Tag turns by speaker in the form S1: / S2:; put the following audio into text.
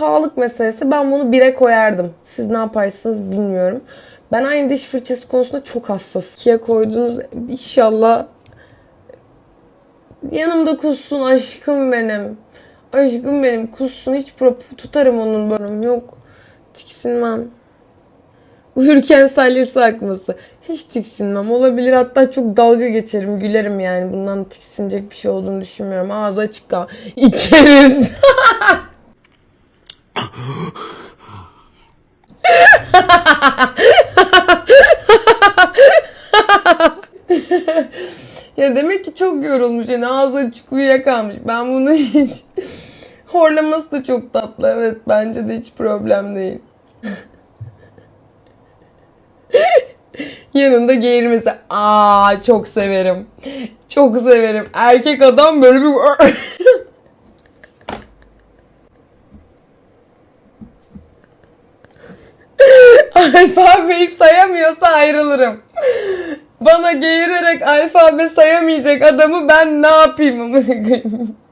S1: sağlık meselesi. Ben bunu bire koyardım. Siz ne yaparsınız bilmiyorum. Ben aynı diş fırçası konusunda çok hassas. İkiye koydunuz inşallah yanımda kussun aşkım benim. Aşkım benim kussun hiç prop tutarım onun böyle yok. Tiksinmem. Uyurken salyası akması. Hiç tiksinmem. Olabilir hatta çok dalga geçerim. Gülerim yani. Bundan tiksinecek bir şey olduğunu düşünmüyorum. Ağzı açık kal. İçeriz. ya demek ki çok yorulmuş. Yani ağzı açık uyuyakalmış. Ben bunu hiç... Horlaması da çok tatlı. Evet bence de hiç problem değil. Yanında geğirmesi. Aa çok severim. Çok severim. Erkek adam böyle bir... Alfabeyi sayamıyorsa ayrılırım. Bana geğirerek alfabe sayamayacak adamı ben ne yapayım?